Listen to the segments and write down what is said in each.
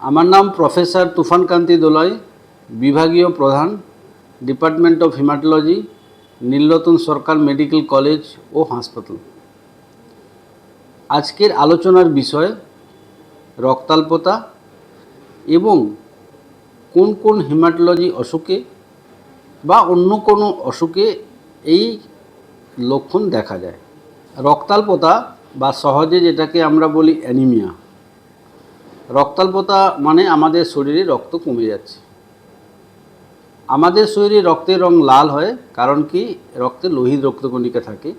আমার নাম প্রফেসর তুফানকান্তি দোলয়, বিভাগীয় প্রধান, department of haematology, Nilratan Sarkar medical college ও হাসপাতাল। আজকের আলোচনার বিষয়, রক্তাল্পতা এবং কোন কোন হিমাটোলজি অসুখে বা অন্য কোনো অসুখে এই লক্ষণ দেখা যায়। রক্তাল্পতা বা সহজে যেটাকে আমরা বলি অ্যানিমিয়া। রক্তাল্পতা মানে আমাদের শরীরে রক্ত কমে যাচ্ছে। আমাদের শরীরে রক্তের রং লাল হয় কারণ কি? রক্তে লোহিত রক্তকণিকা থাকে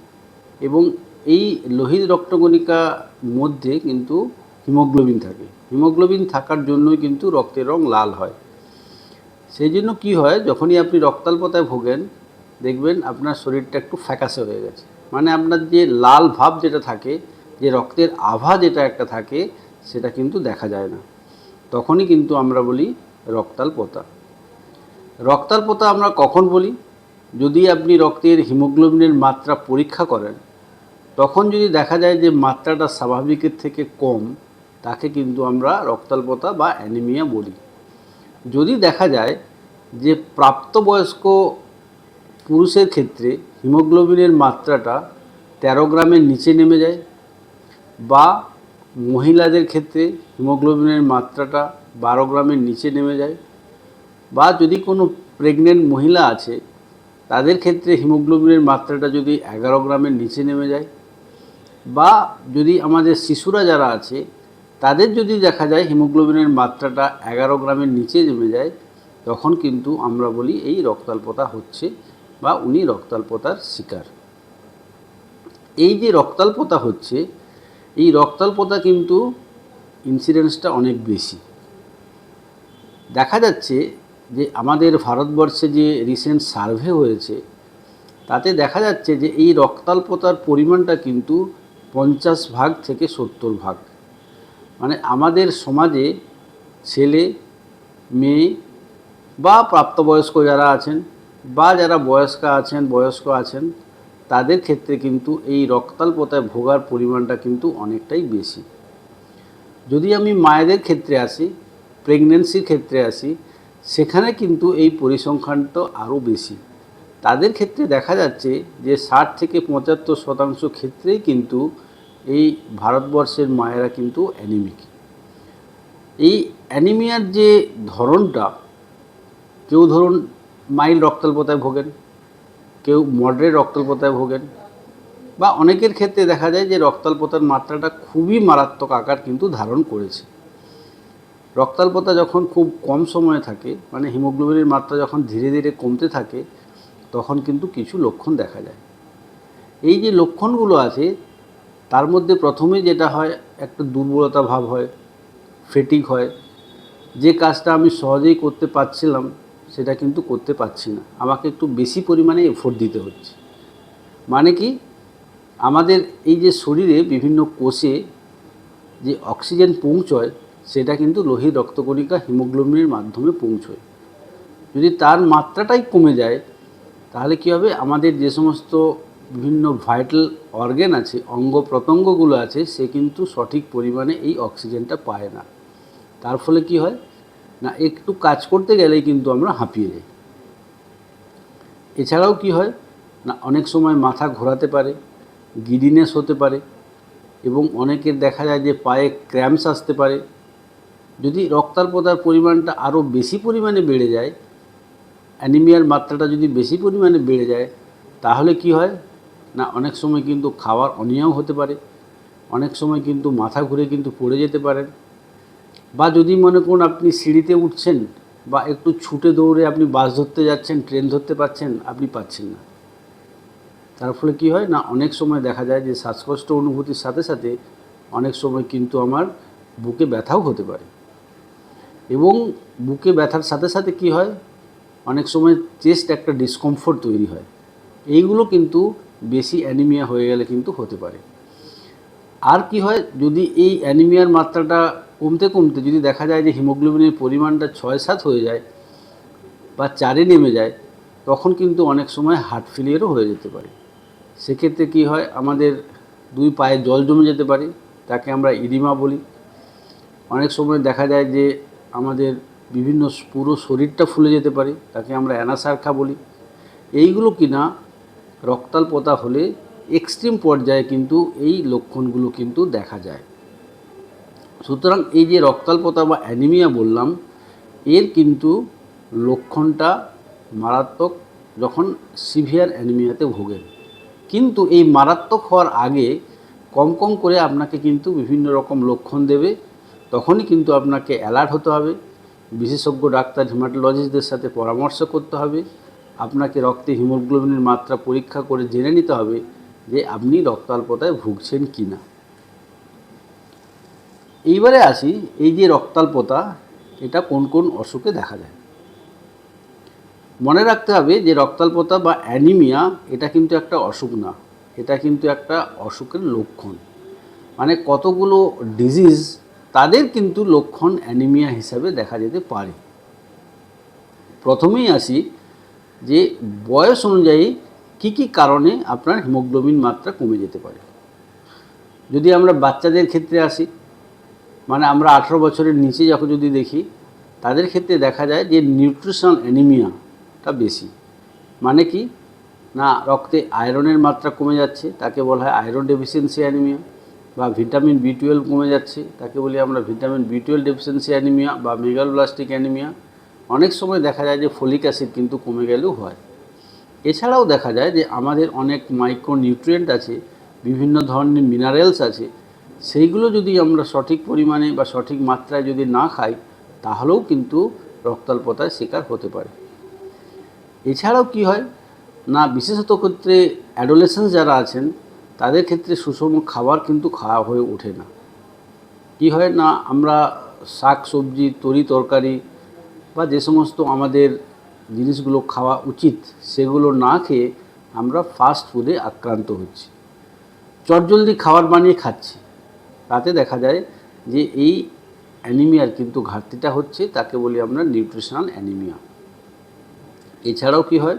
এবং এই লোহিত রক্তকণিকা মধ্যে কিন্তু হিমোগ্লোবিন থাকে। হিমোগ্লোবিন থাকার জন্যই কিন্তু রক্তের রং লাল হয়। সেই জন্য কী হয়? যখনই আপনি রক্তাল্পতায় ভোগেন, দেখবেন আপনার শরীরটা একটু ফ্যাকাসে হয়ে গেছে। মানে আপনার যে লাল ভাব যেটা থাকে, যে রক্তের আভা যেটা একটা থাকে সেটা কিন্তু দেখা যায় না। তখনই কিন্তু আমরা বলি রক্তাল্পতা রক্তাল্পতা আমরা কখন বলি? যদি আপনি রক্তের হিমোগ্লোবিনের মাত্রা পরীক্ষা করেন, তখন যদি দেখা যায় যে মাত্রাটা স্বাভাবিকের থেকে কম, তাকে কিন্তু আমরা রক্তাল্পতা বা অ্যানিমিয়া বলি। যদি দেখা যায় যে প্রাপ্তবয়স্ক পুরুষের ক্ষেত্রে হিমোগ্লোবিনের মাত্রাটা তেরো গ্রামের নিচে নেমে যায় বা মহিলাদের ক্ষেত্রে হিমোগ্লোবিনের মাত্রাটা বারো গ্রামের নিচে নেমে যায়। বা যদি কোনো প্রেগনেন্ট মহিলা আছে, তাদের ক্ষেত্রে হিমোগ্লোবিনের মাত্রাটা যদি এগারো গ্রামের নিচে নেমে যায়। বা যদি আমাদের শিশুরা যারা আছে, তাদের যদি দেখা যায় হিমোগ্লোবিনের মাত্রাটা এগারো গ্রামের নিচে নেমে যায়, তখন কিন্তু আমরা বলি এই রক্তাল্পতা হচ্ছে বা উনি রক্তাল্পতার শিকার। এই যে রক্তাল্পতা হচ্ছে এই রক্তাল্পতা কিন্তু ইন্সিডেন্সটা অনেক বেশি। দেখা যাচ্ছে যে আমাদের ভারতবর্ষে যে রিসেন্ট সার্ভে হয়েছে, তাতে দেখা যাচ্ছে যে এই রক্তাল্পতার পরিমাণটা কিন্তু পঞ্চাশ ভাগ থেকে সত্তর ভাগ। মানে আমাদের সমাজে ছেলে, মেয়ে বা প্রাপ্তবয়স্ক যারা আছেন বা যারা বয়স্ক আছেন বয়স্ক আছেন তাদের ক্ষেত্রে কিন্তু এই রক্তাল্পতায় ভোগার পরিমাণটা কিন্তু অনেকটাই বেশি। যদি আমি মায়েদের ক্ষেত্রে আসি প্রেগনেন্সির ক্ষেত্রে আসি, সেখানে কিন্তু এই পরিসংখ্যানটা আরও বেশি। তাদের ক্ষেত্রে দেখা যাচ্ছে যে ষাট থেকে পঁচাত্তর শতাংশ ক্ষেত্রেই কিন্তু এই ভারতবর্ষের মায়েরা কিন্তু অ্যানিমিক এই অ্যানিমিয়ার যে ধরনটা, কেউ ধরুন মাইল্ড রক্তাল্পতায় ভোগেন কেউ মডারেট রক্তাল্পতায় ভোগেন বা অনেকের ক্ষেত্রে দেখা যায় যে রক্তাল্পতার মাত্রাটা খুবই মারাত্মক আকার কিন্তু ধারণ করেছে। রক্তাল্পতা যখন খুব কম সময়ে থাকে মানে হিমোগ্লোবিনের মাত্রা যখন ধীরে ধীরে কমতে থাকে, তখন কিন্তু কিছু লক্ষণ দেখা যায়। এই যে লক্ষণগুলো আছে, তার মধ্যে প্রথমে যেটা হয়, একটা দুর্বলতা ভাব হয় ফেটিক হয়। যে কাজটা আমি সহজেই করতে পারছিলাম সেটা কিন্তু করতে পারছি না। আমাকে একটু বেশি পরিমাণে এফোর্ট দিতে হচ্ছে। মানে কি? আমাদের এই যে শরীরে বিভিন্ন কোষে যে অক্সিজেন পৌঁছয়, সেটা কিন্তু লোহিত রক্তকণিকা হিমোগ্লোবিনের মাধ্যমে পৌঁছয়। যদি তার মাত্রাটাই কমে যায়, তাহলে কী হবে? আমাদের যে সমস্ত বিভিন্ন ভাইটাল অর্গ্যান আছে, অঙ্গ প্রত্যঙ্গগুলো আছে, সে কিন্তু সঠিক পরিমাণে এই অক্সিজেনটা পায় না। তার ফলে কি হয়? না, একটু কাজ করতে গেলেই কিন্তু আমরা হাঁপিয়ে যাই। এছাড়াও কি হয়? না, অনেক সময় মাথা ঘোরাতে পারে, গিডিনেস হতে পারে, এবং অনেকের দেখা যায় যে পায়ে ক্র্যাম্পস আসতে পারে। যদি রক্তাল্পতার পরিমাণটা আরও বেশি পরিমাণে বেড়ে যায়, অ্যানিমিয়ার মাত্রাটা যদি বেশি পরিমাণে বেড়ে যায়, তাহলে কি হয়? না, অনেক সময় কিন্তু খাওয়ার অনিয়ম হতে পারে, অনেক সময় কিন্তু মাথা ঘুরে কিন্তু পড়ে যেতে পারেন। বা যদি মনে করুন আপনি সিঁড়িতে উঠছেন বা একটু ছুটে দৌড়ে আপনি বাস ধরতে যাচ্ছেন, ট্রেন ধরতে পারছেন, আপনি পাচ্ছেন না। তার ফলে কী হয় না, অনেক সময় দেখা যায় যে শ্বাসকষ্ট অনুভূতির সাথে সাথে অনেক সময় কিন্তু আমার বুকে ব্যথাও হতে পারে। এবং বুকে ব্যথার সাথে সাথে কি হয়, অনেক সময় চেস্ট একটা ডিসকমফোর্ট তৈরি হয়। এইগুলো কিন্তু বেশি অ্যানিমিয়া হয়ে গেলে কিন্তু হতে পারে। আর কি হয়, যদি এই অ্যানিমিয়ার মাত্রাটা কমতে কমতে যদি দেখা যায় যে হিমোগ্লোবিনের পরিমাণটা ছয় সাত হয়ে যায় বা চারে নেমে যায়, তখন কিন্তু অনেক সময় হার্ট ফেলিয়ারও হয়ে যেতে পারে। সেক্ষেত্রে কি হয়, আমাদের দুই পায়ে জল জমে যেতে পারে, তাকে আমরা ইডিমা বলি। অনেক সময় দেখা যায় যে আমাদের বিভিন্ন পুরো শরীরটা ফুলে যেতে পারে, তাকে আমরা অ্যানাসার্খা বলি। এইগুলো কিনা রক্তাল্পতা হলে এক্সট্রিম পর্যায়ে কিন্তু এই লক্ষণগুলো কিন্তু দেখা যায়। সুতরাং এই যে রক্তাল্পতা বা অ্যানিমিয়া বললাম, এর কিন্তু লক্ষণটা মারাত্মক যখন সিভিয়ার অ্যানিমিয়াতে ভোগেন। কিন্তু এই মারাত্মক হওয়ার আগে কম কম করে আপনাকে কিন্তু বিভিন্ন রকম লক্ষণ দেবে, তখনই কিন্তু আপনাকে অ্যালার্ট হতে হবে। বিশেষজ্ঞ ডাক্তার, হিমাটোলজিস্টদের সাথে পরামর্শ করতে হবে। আপনাকে রক্তে হিমোগ্লোবিনের মাত্রা পরীক্ষা করে জেনে নিতে হবে যে আপনি রক্তাল্পতায় ভুগছেন কি না এইবারে আসি, এই যে রক্তাল্পতা এটা কোন কোন অসুখে দেখা যায়? মনে রাখতে হবে যে রক্তাল্পতা বা অ্যানিমিয়া, এটা কিন্তু একটা অসুখ না, এটা কিন্তু একটা অসুখের লক্ষণ। মানে কতগুলো ডিজিজ তাদের কিন্তু লক্ষণ অ্যানিমিয়া হিসাবে দেখা যেতে পারে। প্রথমেই আসি যে বয়স অনুযায়ী কি কি কারণে আপনার হিমোগ্লোবিন মাত্রা কমে যেতে পারে। যদি আমরা বাচ্চাদের ক্ষেত্রে আসি মানে আমরা আঠেরো বছরের নিচে যখন যদি দেখি, তাদের ক্ষেত্রে দেখা যায় যে নিউট্রিশন অ্যানিমিয়াটা বেশি। মানে কি? না, রক্তে আয়রনের মাত্রা কমে যাচ্ছে, তাকে বলা হয় আয়রন ডেফিসিয়েন্সি অ্যানিমিয়া, বা ভিটামিন বি টুয়েলভ কমে যাচ্ছে, তাকে বলি আমরা vitamin B twelve deficiency anaemia বা মেগালোব্লাস্টিক অ্যানিমিয়া। অনেক সময় দেখা যায় যে ফলিক অ্যাসিড কিন্তু কমে গেলেও হয়। এছাড়াও দেখা যায় যে আমাদের অনেক মাইক্রো নিউট্রিয়েন্ট আছে, বিভিন্ন ধরনের মিনারেলস আছে সেইগুলো যদি আমরা সঠিক পরিমাণে বা সঠিক মাত্রায় যদি না খাই, তাহলেও কিন্তু রক্তাল্পতায় শিকার হতে পারে। এছাড়াও কি হয়? না, বিশেষত ক্ষেত্রে অ্যাডোলেসেন্স যারা আছেন, তাদের ক্ষেত্রে সুষম খাবার কিন্তু খাওয়া হয়ে ওঠে না। কি হয় না, আমরা শাক, সবজি, তরি তরকারি বা যে সমস্ত আমাদের জিনিসগুলো খাওয়া উচিত, সেগুলো না খেয়ে আমরা ফাস্ট ফুডে আক্রান্ত হচ্ছি। চটজলদি খাবার বানিয়ে খাচ্ছি। তাতে দেখা যায় যে এই অ্যানিমিয়ার কিন্তু ঘাটতিটা হচ্ছে তাকে বলি আমরা নিউট্রিশনাল অ্যানিমিয়া। এছাড়াও কি হয়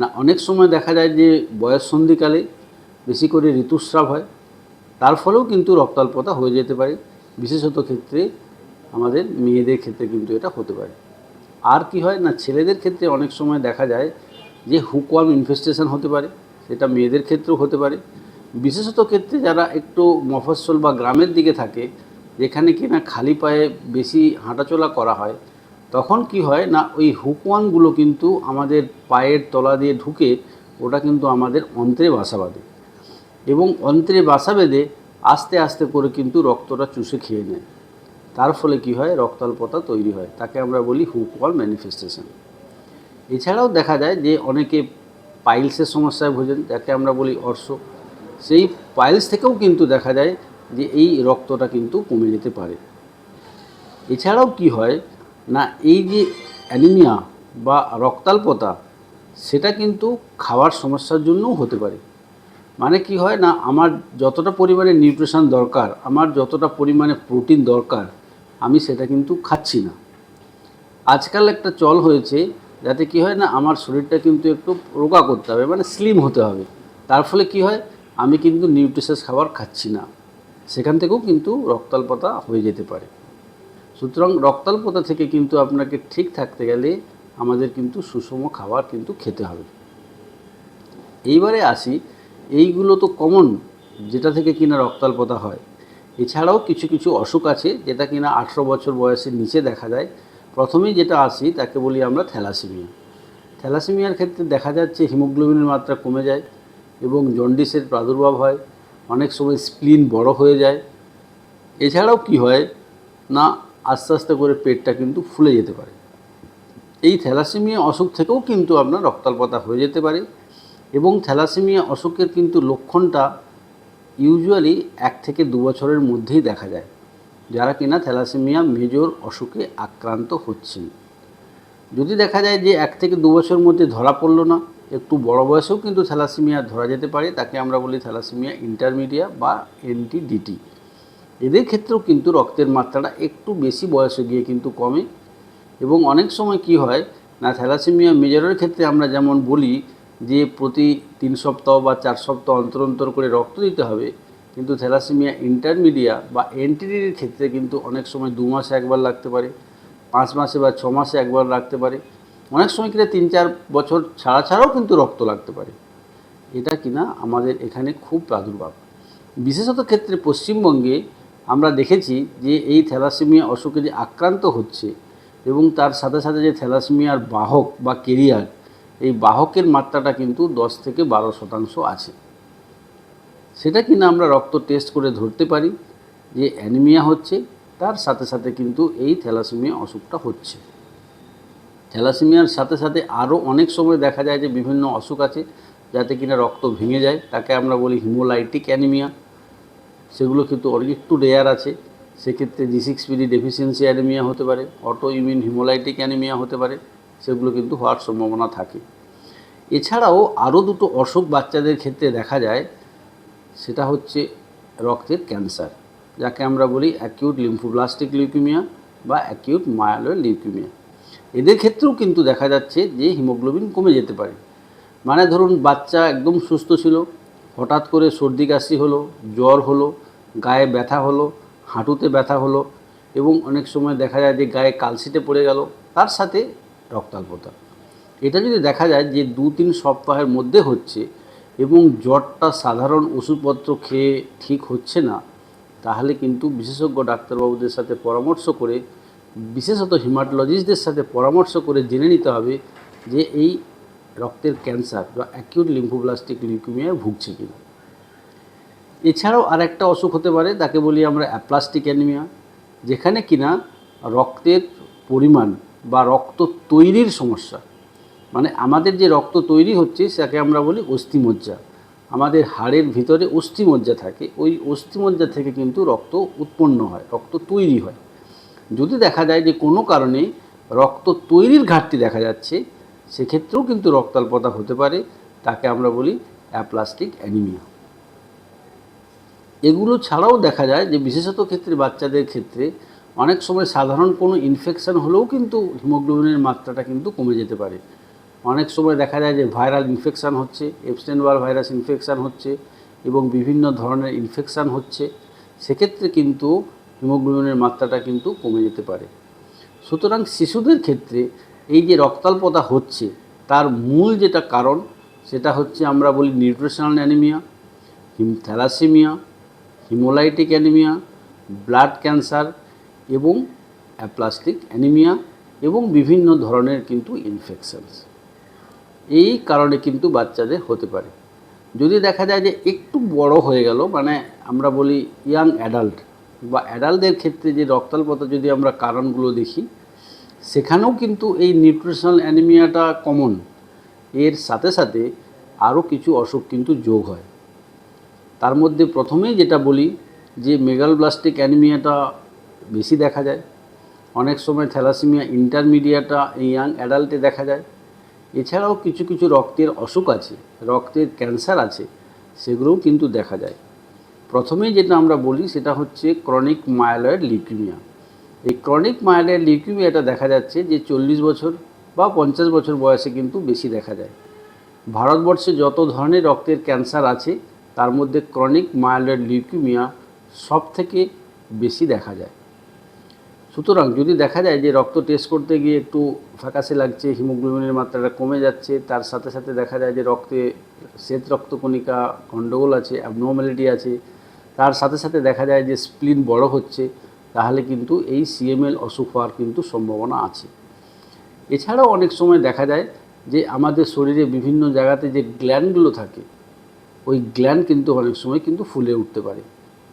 না, অনেক সময় দেখা যায় যে বয়স সন্ধিকালে বেশি করে ঋতুস্রাব হয়, তার ফলেও কিন্তু রক্তাল্পতা হয়ে যেতে পারে। বিশেষত ক্ষেত্রে আমাদের মেয়েদের ক্ষেত্রে কিন্তু এটা হতে পারে। আর কি হয় না, ছেলেদের ক্ষেত্রে অনেক সময় দেখা যায় যে হুকওয়ার্ম ইনফেস্টেশন হতে পারে, সেটা মেয়েদের ক্ষেত্রেও হতে পারে। বিশেষত ক্ষেত্রে যারা একটু মফস্বল বা গ্রামের দিকে থাকে, যেখানে কিনা খালি পায়ে বেশি হাঁটাচলা করা হয়, তখন কি হয় না, ওই হুকওয়ামগুলো কিন্তু আমাদের পায়ের তলা দিয়ে ঢুকে ওটা কিন্তু আমাদের অন্ত্রে বাসা বাঁধে। এবং অন্ত্রে বাসা বেঁধে আস্তে আস্তে করে কিন্তু রক্তটা চুষে খেয়ে নেয়। তার ফলে কি হয়, রক্তাল্পতা তৈরি হয়, তাকে আমরা বলি হুকওয়াল ম্যানিফেস্টেশন এছাড়াও দেখা যায় যে অনেকে পাইলসের সমস্যায় ভোজেন যাকে আমরা বলি অর্শ সেই পাইলস থেকেও কিন্তু দেখা যায় যে এই রক্তটা কিন্তু কমে যেতে পারে। এছাড়াও কি হয় না, এই যে অ্যানিমিয়া বা রক্তাল্পতা, সেটা কিন্তু খাওয়ার সমস্যার জন্যও হতে পারে। মানে কি হয় না, আমার যতটা পরিমাণে নিউট্রিশন দরকার, আমার যতটা পরিমাণে প্রোটিন দরকার, আমি সেটা কিন্তু খাচ্ছি না। আজকাল একটা চল হয়েছে যাতে কি হয় না, আমার শরীরটা কিন্তু একটু রোগা করতে হবে মানে স্লিম হতে হবে। তার ফলে কি হয় আমি কিন্তু নিউট্রিশাস খাবার খাচ্ছি না। সেখান থেকেও কিন্তু রক্তাল্পতা হয়ে যেতে পারে। সুতরাং রক্তাল্পতা থেকে কিন্তু আপনাকে ঠিক থাকতে গেলে আমাদের কিন্তু সুষম খাবার কিন্তু খেতে হবে। এইবারে আসি, এইগুলো তো কমন যেটা থেকে কিনা রক্তাল্পতা হয়। এছাড়াও কিছু কিছু অসুখ আছে, যেটা কিনা আঠেরো বছর বয়সের নিচে দেখা যায়। প্রথমেই যেটা আসি, তাকে বলি আমরা থ্যালাসেমিয়া। থ্যালাসেমিয়ার ক্ষেত্রে দেখা যাচ্ছে হিমোগ্লোবিনের মাত্রা কমে যায়। এবং জন্ডিসের প্রাদুর্ভাব হয়, অনেক সময় স্প্লিন বড় হয়ে যায়। এছাড়াও কি হয় না, আস্তে আস্তে করে পেটটা কিন্তু ফুলে যেতে পারে। এই থ্যালাসেমিয়া অসুখ থেকেও কিন্তু আপনার রক্তাল্পতা হয়ে যেতে পারে এবং থ্যালাসেমিয়া অসুখের কিন্তু লক্ষণটা ইউজুয়ালি এক থেকে দু বছরের মধ্যেই দেখা যায়, যারা কিনা থ্যালাসেমিয়া মেজর অসুখে আক্রান্ত হচ্ছেন। যদি দেখা যায় যে এক থেকে দু বছরের মধ্যে ধরা পড়ল না একটু বড় বয়সেও কিন্তু থ্যালাসেমিয়া ধরা যেতে পারে, তাকে আমরা বলি থ্যালাসেমিয়া ইন্টারমিডিয়া বা এনটিডিটি। এদের ক্ষেত্রেও কিন্তু রক্তের মাত্রাটা একটু বেশি বয়সে গিয়ে কিন্তু কমে এবং অনেক সময় কি হয় না, থ্যালাসেমিয়া মেজরের ক্ষেত্রে আমরা যেমন বলি যে প্রতি তিন সপ্তাহ বা চার সপ্তাহ অন্তর অন্তর করে রক্ত দিতে হবে, কিন্তু থ্যালাসেমিয়া ইন্টারমিডিয়া বা এনটিডির ক্ষেত্রে কিন্তু অনেক সময় দু মাসে একবার লাগতে পারে, পাঁচ মাসে বা ছ মাসে একবার লাগতে পারে। অনেক সময় কিনা তিন চার বছর ছাড়া ছাড়াও কিন্তু রক্ত লাগতে পারে। এটা কিনা আমাদের এখানে খুব প্রাদুর্ভাব। বিশেষত ক্ষেত্রে পশ্চিমবঙ্গে আমরা দেখেছি যে এই থ্যালাসেমিয়া অসুখে যে আক্রান্ত হচ্ছে এবং তার সাথে সাথে যে থ্যালাসেমিয়ার বাহক বা কেরিয়ার, এই বাহকের মাত্রাটা কিন্তু দশ থেকে বারো শতাংশ আছে। সেটা কিনা আমরা রক্ত টেস্ট করে ধরতে পারি যে অ্যানিমিয়া হচ্ছে, তার সাথে সাথে কিন্তু এই থ্যালাসেমিয়া অসুখটা হচ্ছে। থ্যালাসেমিয়ার সাথে সাথে আরও অনেক সময় দেখা যায় যে বিভিন্ন অসুখ আছে যাতে কিনা রক্ত ভেঙে যায়। তাকে আমরা বলি হিমোলাইটিক অ্যানিমিয়া। সেগুলো কিন্তু একটু রেয়ার আছে। সেক্ষেত্রে G six PD deficiency anaemia হতে পারে অটো ইমিউন হিমোলাইটিক অ্যানিমিয়া হতে পারে, সেগুলো কিন্তু হওয়ার সম্ভাবনা থাকে। এছাড়াও আরও দুটো অসুখ বাচ্চাদের ক্ষেত্রে দেখা যায়, সেটা হচ্ছে রক্তের ক্যান্সার, যাকে আমরা বলি অ্যাকিউট লিম্ফোব্লাস্টিক লিউকিমিয়া বা অ্যাকিউট মায়ালয়েড লিউকিমিয়া এদের ক্ষেত্রেও কিন্তু দেখা যাচ্ছে যে হিমোগ্লোবিন কমে যেতে পারে। মানে ধরুন, বাচ্চা একদম সুস্থ ছিল, হঠাৎ করে সর্দি কাশি হলো, জ্বর হলো, গায়ে ব্যথা হলো, হাঁটুতে ব্যথা হলো এবং অনেক সময় দেখা যায় যে গায়ে কালসিটে পড়ে গেল, তার সাথে রক্তাল্পতা। এটা যদি দেখা যায় যে দু তিন সপ্তাহের মধ্যে হচ্ছে এবং জ্বরটা সাধারণ ওষুধপত্র খেয়ে ঠিক হচ্ছে না, তাহলে কিন্তু বিশেষজ্ঞ ডাক্তারবাবুদের সাথে পরামর্শ করে বিশেষত হিমাটোলজিস্টদের সাথে পরামর্শ করে জেনে নিতে হবে যে এই রক্তের ক্যান্সার বা অ্যাকিউট লিম্ফোব্লাস্টিক লিউকিমিয়ায় ভুগছে কিনা। এছাড়াও আরেকটা অসুখ হতে পারে, তাকে বলি আমরা অ্যাপ্লাস্টিক অ্যানিমিয়া যেখানে কিনা রক্তের পরিমাণ বা রক্ত তৈরির সমস্যা মানে আমাদের যে রক্ত তৈরি হচ্ছে সেটাকে আমরা বলি অস্থিমজ্জা। আমাদের হাড়ের ভিতরে অস্থিমজ্জা থাকে, ওই অস্থিমজ্জা থেকে কিন্তু রক্ত উৎপন্ন হয়, রক্ত তৈরি হয়। যদি দেখা যায় যে কোনো কারণে রক্ত তৈরির ঘাটতি দেখা যাচ্ছে, সেক্ষেত্রেও কিন্তু রক্তাল্পতা হতে পারে, তাকে আমরা বলি অ্যাপ্লাস্টিক অ্যানিমিয়া। এগুলো ছাড়াও দেখা যায় যে বিশেষত ক্ষেত্রে বাচ্চাদের ক্ষেত্রে অনেক সময় সাধারণ কোনো ইনফেকশান হলেও কিন্তু হিমোগ্লোবিনের মাত্রাটা কিন্তু কমে যেতে পারে। অনেক সময় দেখা যায় যে ভাইরাল ইনফেকশান হচ্ছে এপস্টেনবার ভাইরাস ইনফেকশান হচ্ছে এবং বিভিন্ন ধরনের ইনফেকশান হচ্ছে। সেক্ষেত্রে কিন্তু হিমোগ্লোবিনের মাত্রাটা কিন্তু কমে যেতে পারে। সুতরাং শিশুদের ক্ষেত্রে এই যে রক্তাল্পতা হচ্ছে, তার মূল যেটা কারণ, সেটা হচ্ছে আমরা বলি নিউট্রিশনাল অ্যানিমিয়া, হিম, thalassaemia, haemolytic anaemia, blood cancer এবং অ্যাপ্লাস্টিক অ্যানিমিয়া এবং বিভিন্ন ধরনের কিন্তু ইনফেকশানস। এই কারণে কিন্তু বাচ্চাদের হতে পারে। যদি দেখা যায় যে একটু বড় হয়ে গেল মানে আমরা বলি ইয়াং অ্যাডাল্ট বা অ্যাডাল্টদের ক্ষেত্রে যে রক্তাল্পতা যদি আমরা কারণগুলো দেখি, সেখানেও কিন্তু এই নিউট্রিশনাল অ্যানিমিয়াটা কমন এর সাথে সাথে আরও কিছু অসুখ কিন্তু যোগ হয়। তার মধ্যে প্রথমেই যেটা বলি যে মেগালব্লাস্টিক অ্যানিমিয়াটা বেশি দেখা যায়। অনেক সময় থ্যালাসেমিয়া ইন্টারমিডিয়াটা ইয়াং অ্যাডাল্টে দেখা যায়। এছাড়াও কিছু কিছু রক্তের অসুখ আছে, রক্তের ক্যান্সার আছে, সেগুলোও কিন্তু দেখা যায়। প্রথমেই যেটা আমরা বলি সেটা হচ্ছে ক্রনিক মায়ালয়েড লিউকিমিয়া এই ক্রনিক মায়ালয়েড লিউকিমিয়াটা দেখা যাচ্ছে যে চল্লিশ বছর বা পঞ্চাশ বছর বয়সে কিন্তু বেশি দেখা যায়। ভারতবর্ষে যত ধরনের রক্তের ক্যান্সার আছে, তার মধ্যে ক্রনিক মায়ালয়েড লিউকিমিয়া সব থেকে বেশি দেখা যায়। সুতরাং যদি দেখা যায় যে রক্ত টেস্ট করতে গিয়ে একটু ফ্যাকাসে লাগছে, হিমোগ্লোবিনের মাত্রাটা কমে যাচ্ছে, তার সাথে সাথে দেখা যায় যে রক্তে শ্বেত রক্তকণিকা গণ্ডগোল আছে অ্যাবনর্মালিটি আছে তার সাথে সাথে দেখা যায় যে স্প্লিন বড় হচ্ছে, তাহলে কিন্তু এই সিএমএল অসুখ হওয়ার কিন্তু সম্ভাবনা আছে। এছাড়াও অনেক সময় দেখা যায় যে আমাদের শরীরে বিভিন্ন জায়গাতে যে গ্ল্যান্ডগুলো থাকে, ওই গ্ল্যান্ড কিন্তু অনেক সময় কিন্তু ফুলে উঠতে পারে।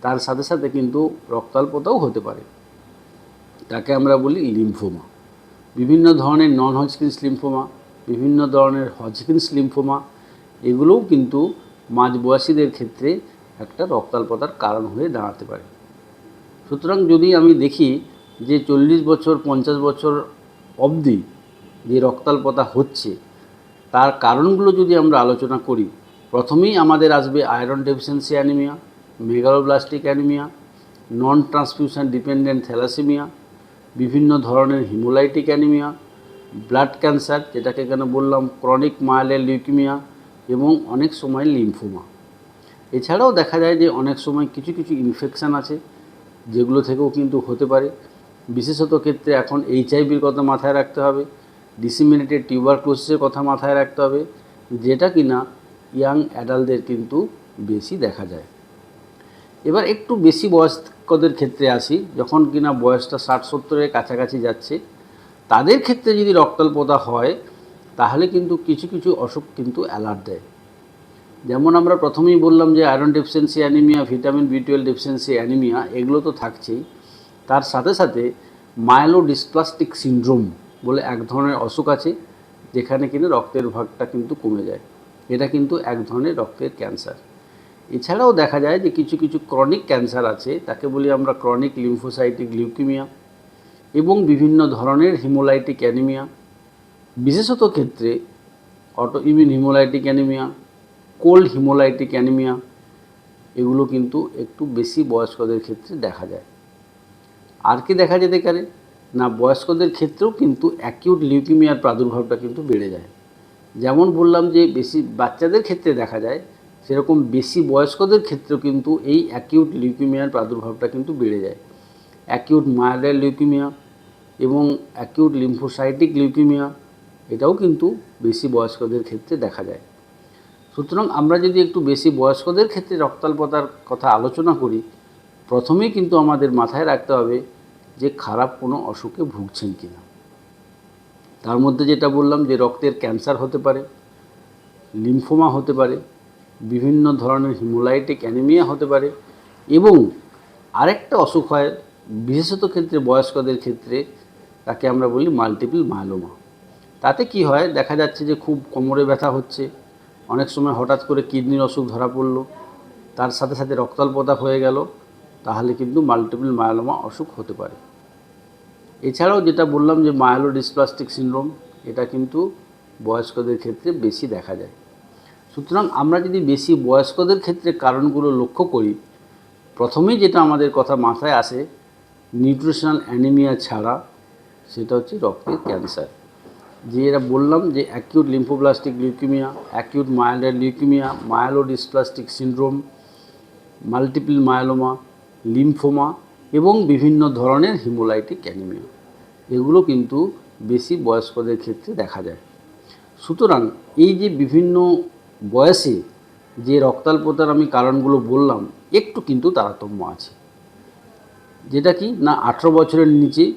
তার সাথে সাথে কিন্তু রক্তাল্পতাও হতে পারে। তাকে আমরা বলি লিম্ফোমা বিভিন্ন ধরনের নন হজকিন্স লিম্ফোমা বিভিন্ন ধরনের হজকিন্স লিম্ফোমা এগুলোও কিন্তু মাঝবয়সীদের ক্ষেত্রে একটা রক্তাল্পতার কারণ হয়ে দাঁড়াতে পারে। সুতরাং যদি আমি দেখি যে চল্লিশ বছর, পঞ্চাশ বছর অবধি যে রক্তাল্পতা হচ্ছে, তার কারণগুলো যদি আমরা আলোচনা করি, প্রথমেই আমাদের আসবে iron deficiency anaemia, megaloblastic anaemia non transfusion dependent thalassaemia বিভিন্ন ধরনের হিমোলাইটিক অ্যানিমিয়া, ব্লাড ক্যান্সার, যেটাকে কেন বললাম ক্রনিক মায়ালের লিউকিমিয়া এবং অনেক সময় লিম্ফোমা এছাড়াও দেখা যায় যে অনেক সময় কিছু কিছু ইনফেকশান আছে, যেগুলো থেকেও কিন্তু হতে পারে। বিশেষত ক্ষেত্রে এখন এইচআইভির কথা মাথায় রাখতে হবে ডিসিমিনেটেড টিউবারক্লোসিসের কথা মাথায় রাখতে হবে, যেটা কিনা ইয়াং অ্যাডাল্টদের কিন্তু বেশি দেখা যায়। এবার একটু বেশি বয়স্কদের ক্ষেত্রে আসি, যখন কিনা বয়সটা ষাট সত্তরের কাছাকাছি যাচ্ছে, তাদের ক্ষেত্রে যদি রক্তাল্পতা হয়, তাহলে কিন্তু কিছু কিছু অসুখ কিন্তু অ্যালার্ট দেয়। যেমন আমরা প্রথমেই বললাম যে iron deficiency anaemia vitamin B twelve deficiency anaemia এগুলো তো থাকছেই। তার সাথে সাথে মাইলোডিসপ্লাস্টিক সিনড্রোম বলে এক ধরনের অসুখ আছে, যেখানে কিনা রক্তের ভাগটা কিন্তু কমে যায়। এটা কিন্তু এক ধরনের রক্তের ক্যান্সার এছাড়াও দেখা যায় যে কিছু কিছু ক্রনিক ক্যান্সার আছে, তাকে বলি আমরা ক্রনিক লিম্ফোসাইটিক লিউকিমিয়া এবং বিভিন্ন ধরনের হিমোলাইটিক অ্যানিমিয়া বিশেষত ক্ষেত্রে autoimmune haemolytic anaemia cold haemolytic anaemia, এগুলো কিন্তু একটু বেশি বয়স্কদের ক্ষেত্রে দেখা যায়। আর কি দেখা যেতে পারে? না, বয়স্কদের ক্ষেত্রেও কিন্তু অ্যাকিউট লিউকিমিয়ার প্রাদুর্ভাবটা কিন্তু বেড়ে যায়। যেমন বললাম যে, বেশি বাচ্চাদের ক্ষেত্রে দেখা যায়, সেরকম বেশি বয়স্কদের ক্ষেত্রেও কিন্তু এই অ্যাকিউট লিউকিমিয়ার প্রাদুর্ভাবটা কিন্তু বেড়ে যায়। অ্যাকিউট মায়াডাল লিউকিমিয়া এবং অ্যাকিউট লিম্ফোসাইটিক লিউকিমিয়া এটাও কিন্তু বেশি বয়স্কদের ক্ষেত্রে দেখা যায়। সুতরাং আমরা যদি একটু বেশি বয়স্কদের ক্ষেত্রে রক্তাল্পতার কথা আলোচনা করি, প্রথমেই কিন্তু আমাদের মাথায় রাখতে হবে যে খারাপ কোনো অসুখে ভুগছেন কি না তার মধ্যে যেটা বললাম যে রক্তের ক্যান্সার হতে পারে, লিম্ফোমা হতে পারে, বিভিন্ন ধরনের হিমোলাইটিক অ্যানিমিয়া হতে পারে এবং আরেকটা অসুখ হয়, বিশেষত ক্ষেত্রে বয়স্কদের ক্ষেত্রে, তাকে আমরা বলি মাল্টিপল মায়োলোমা তাতে কি হয়, দেখা যাচ্ছে যে খুব কোমরে ব্যথা হচ্ছে অনেক সময় হঠাৎ করে কিডনির অসুখ ধরা পড়ল, তার সাথে সাথে রক্তাল্পতা হয়ে গেল, তাহলে কিন্তু মাল্টিপল মায়োলোমা অসুখ হতে পারে। এছাড়াও যেটা বললাম যে মায়োলোডিসপ্লাস্টিক সিনড্রোম এটা কিন্তু বয়স্কদের ক্ষেত্রে বেশি দেখা যায়। সুতরাং আমরা যদি বেশি বয়স্কদের ক্ষেত্রে কারণগুলো লক্ষ্য করি, প্রথমেই যেটা আমাদের কথা মাথায় আসে, নিউট্রিশনাল অ্যানিমিয়া ছাড়া, সেটা হচ্ছে রক্তের ক্যান্সার। যে এরা বললাম যে acute lymphoblastic leukaemia acute myeloid leukaemia myelodysplastic syndrome multiple myeloma lymphoma এবং বিভিন্ন ধরনের হিমোলাইটিক অ্যানিমিয়া এগুলো কিন্তু বেশি বয়স্কদের ক্ষেত্রে দেখা যায়। সুতরাং এই যে বিভিন্ন বয়সে যে রক্তাল্পতার আমি কারণগুলো বললাম, একটু কিন্তু তারতম্য আছে। যেটা কি? না, আঠেরো বছরের নিচে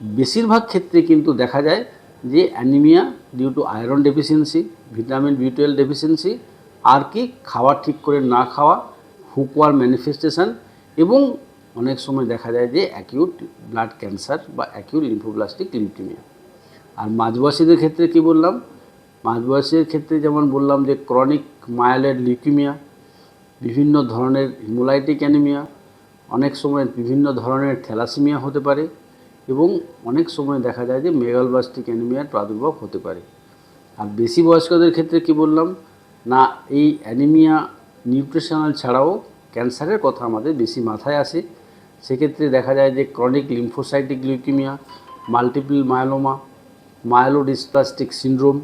বেশিরভাগ ক্ষেত্রে কিন্তু দেখা যায় যে anaemia due to iron deficiency vitamin B twelve deficiency আর কি খাওয়া ঠিক করে না খাওয়া হুকওয়ার ম্যানিফেস্টেশন এবং অনেক সময় দেখা যায় যে অ্যাকিউট ব্লাড ক্যান্সার বা অ্যাকিউট লিম্ফোপ্লাস্টিক লিউকিমিয়া আর মাঝবয়সীদের ক্ষেত্রে কি বললাম? মাঝবয়সের ক্ষেত্রে যেমন বললাম যে ক্রনিক মায়ালয়েড লিউকিমিয়া বিভিন্ন ধরনের হিমোলাইটিক অ্যানিমিয়া অনেক সময় বিভিন্ন ধরনের থ্যালাসিমিয়া হতে পারে এবং অনেক সময় দেখা যায় যে মেগালবাস্টিক অ্যানিমিয়ার প্রাদুর্ভাব হতে পারে। আর বেশি বয়স্কদের ক্ষেত্রে কি বললাম? না, এই অ্যানিমিয়া নিউট্রিশনাল ছাড়াও ক্যান্সারের কথা আমাদের বেশি মাথায় আসে। সেক্ষেত্রে দেখা যায় যে chronic lymphocytic leukaemia multiple myeloma myelodysplastic syndrome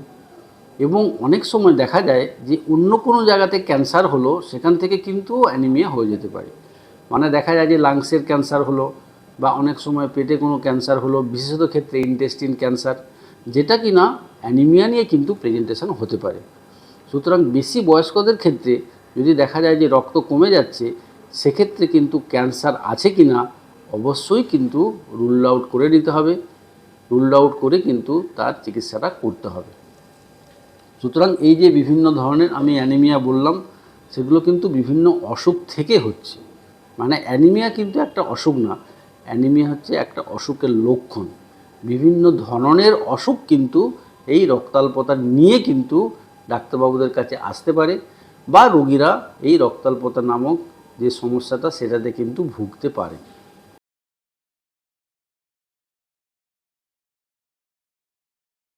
এবং অনেক সময় দেখা যায় যে অন্য কোনো জায়গাতে ক্যান্সার হলো, সেখান থেকে কিন্তু অ্যানিমিয়া হয়ে যেতে পারে। মানে দেখা যায় যে লাংসের ক্যান্সার হলো বা অনেক সময় পেটে কোনো ক্যান্সার হলো, বিশেষত ক্ষেত্রে ইন্টেস্টিন ক্যান্সার যেটা কি না অ্যানিমিয়া নিয়ে কিন্তু প্রেজেন্টেশন হতে পারে। সুতরাং বেশি বয়স্কদের ক্ষেত্রে যদি দেখা যায় যে রক্ত কমে যাচ্ছে, সেক্ষেত্রে কিন্তু ক্যান্সার আছে কি না অবশ্যই কিন্তু রুল আউট করে নিতে হবে। রুল আউট করে কিন্তু তার চিকিৎসাটা করতে হবে। সুতরাং এই যে বিভিন্ন ধরনের আমি অ্যানিমিয়া বললাম, সেগুলো কিন্তু বিভিন্ন অসুখ থেকে হচ্ছে। মানে অ্যানিমিয়া কিন্তু একটা অসুখ না অ্যানিমিয়া হচ্ছে একটা অসুখের লক্ষণ। বিভিন্ন ধরনের অসুখ কিন্তু এই রক্তাল্পতা নিয়ে কিন্তু ডাক্তারবাবুদের কাছে আসতে পারে বা রোগীরা এই রক্তাল্পতা নামক যে সমস্যাটা সেটাতে কিন্তু ভুগতে পারে।